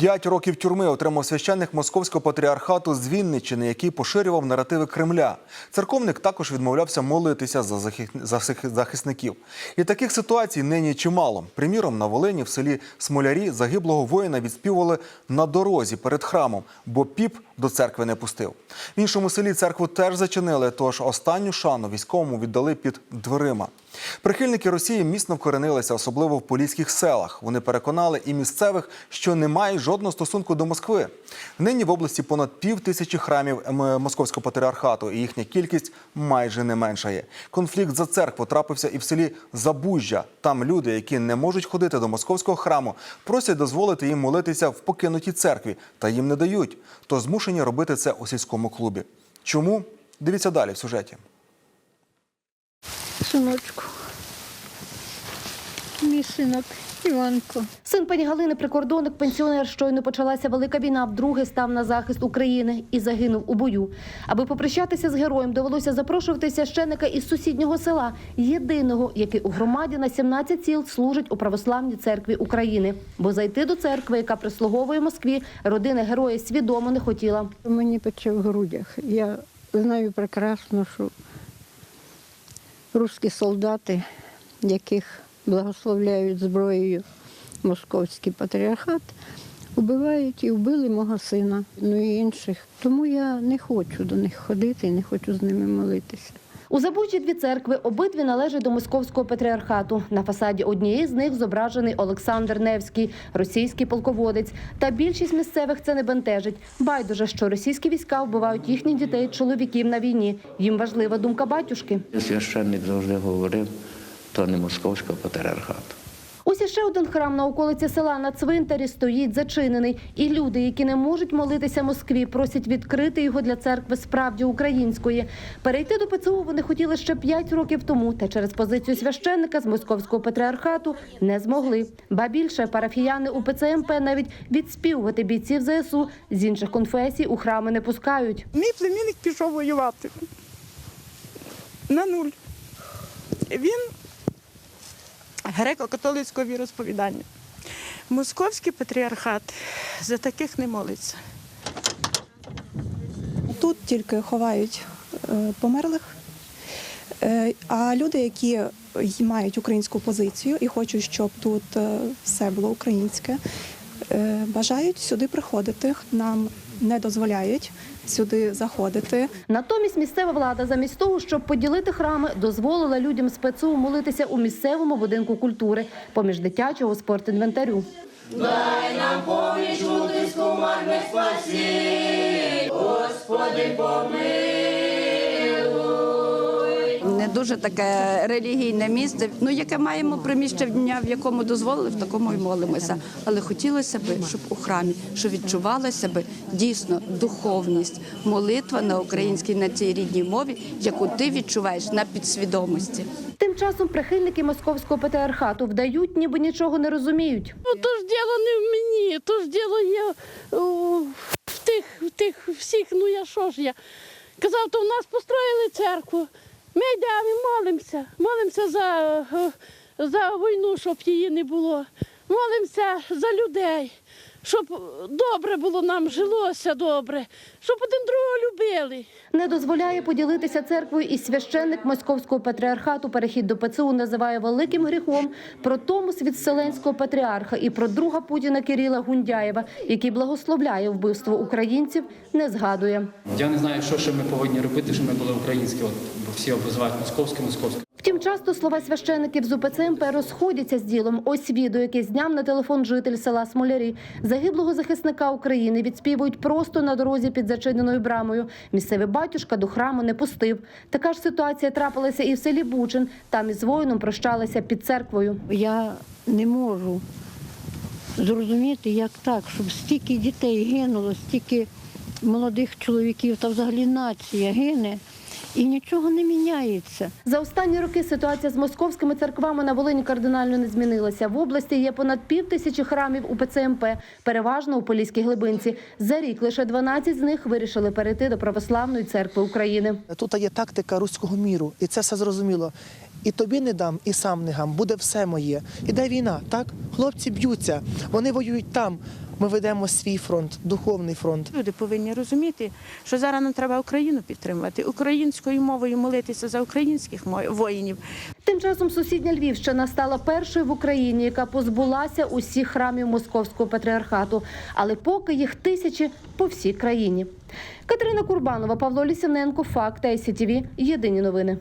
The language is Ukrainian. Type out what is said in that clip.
П'ять років тюрми отримав священник московського патріархату з Вінниччини, який поширював наративи Кремля. Церковник також відмовлявся молитися за захисників. І таких ситуацій нині чимало. Приміром, на Волині в селі Смолярі загиблого воїна відспівували на дорозі перед храмом, бо піп до церкви не пустив. В іншому селі церкву теж зачинили, тож останню шану військовому віддали під дверима. Прихильники Росії міцно вкоренилися, особливо в поліських селах. Вони переконали і місцевих, що не мають жодного стосунку до Москви. Нині в області понад пів тисячі храмів московського патріархату, і їхня кількість майже не меншає. Конфлікт за церкву трапився і в селі Забужжя. Там люди, які не можуть ходити до московського храму, просять дозволити їм молитися в покинутій церкві, та їм не дають. То змушені робити це у сільському клубі. Чому? Дивіться далі в сюжеті. Синочку. Мій синок Іванко. Син пані Галини прикордонник, пенсіонер. Щойно почалася велика війна. Вдруге став на захист України і загинув у бою. Аби попрощатися з героєм, довелося запрошувати священника із сусіднього села, єдиного, який у громаді на 17 сіл служить у православній церкві України. Бо зайти до церкви, яка прислуговує Москві, родина героя свідомо не хотіла. Мені пече в грудях. Я знаю прекрасно, що русські солдати, яких благословляють зброєю московський патріархат, вбивають і вбили мого сина, ну і інших. Тому я не хочу до них ходити не хочу з ними молитися. У Забужі дві церкви обидві належать до московського патріархату. На фасаді однієї з них зображений Олександр Невський, російський полководець. Та більшість місцевих це не бентежить. Байдуже, що російські війська вбивають їхніх дітей, чоловіків на війні. Їм важлива думка батюшки. Священник завжди говорив, то не московського патріархату. Ось іще один храм на околиці села на цвинтарі стоїть зачинений. І люди, які не можуть молитися Москві, просять відкрити його для церкви справді української. Перейти до ПЦУ вони хотіли ще 5 років тому, та через позицію священника з московського патріархату не змогли. Ба більше парафіяни у ПЦМП навіть відспівувати бійців ЗСУ з інших конфесій у храми не пускають. Мій племінник пішов воювати на нуль. Він греко-католицького віросповідання. Московський патріархат за таких не молиться. Тут тільки ховають е, померлих, Е, а люди, які мають українську позицію і хочуть, щоб тут е, все було українське, бажають сюди приходити. Нам не дозволяють сюди заходити. Натомість місцева влада, замість того, щоб поділити храми, дозволила людям з ПЦУ молитися у місцевому будинку культури поміж дитячого спортінвентарю. не дуже таке релігійне місце. Ну яке маємо приміщення, в якому дозволили, в такому й молимося. Але хотілося б, щоб у храмі, щоб відчувалася б дійсно духовність, молитва на українській на цій рідній мові, яку ти відчуваєш на підсвідомості. Тим часом прихильники московського патріархату вдають, ніби нічого не розуміють. Ну, то ж діло не в мені, то ж діло є о, в тих, в тих всіх, ну я що ж я. Казав, то в нас построїли церкву. Ми йдемо і молимося. Молимося за, за війну, щоб її не було. Молимося за людей, щоб добре було нам, жилося добре, щоб один другого любили. Не дозволяє поділитися церквою і священник московського патріархату. Перехід до ПЦУ називає великим гріхом. Про Томос від Вселенського патріарха і про друга Путіна Кирила Гундяєва, який благословляє вбивство українців, не згадує. Я не знаю, що ще ми повинні робити, щоб ми були українські. От бо всі обзивають московське, московське. Втім, часто слова священиків з УПЦ МП розходяться з ділом. Ось відео, яке зняв на телефон житель села Смолярі. Загиблого захисника України відспівують просто на дорозі під зачиненою брамою. Місцевий батюшка до храму не пустив. Така ж ситуація трапилася і в селі Бучин. Там із воїном прощалися під церквою. Я не можу зрозуміти, як так, щоб стільки дітей гинуло, стільки молодих чоловіків та взагалі нація гине. І нічого не міняється. За останні роки ситуація з московськими церквами на Волині кардинально не змінилася. В області є понад пів тисячі храмів у ПЦМП, переважно у Поліській глибинці. За рік лише 12 з них вирішили перейти до православної церкви України. Тут є тактика руського міру, і це все зрозуміло. І тобі не дам, і сам не гам, буде все моє. Іде війна, так? Хлопці б'ються, вони воюють там. Ми ведемо свій фронт, духовний фронт. Люди повинні розуміти, що зараз нам треба Україну підтримувати, українською мовою молитися за українських воїнів. Тим часом сусідня Львівщина стала першою в Україні, яка позбулася усіх храмів московського патріархату, але поки їх тисячі по всій країні. Катерина Курбанова, Павло Лісівненко, Факти ICTV. Єдині новини.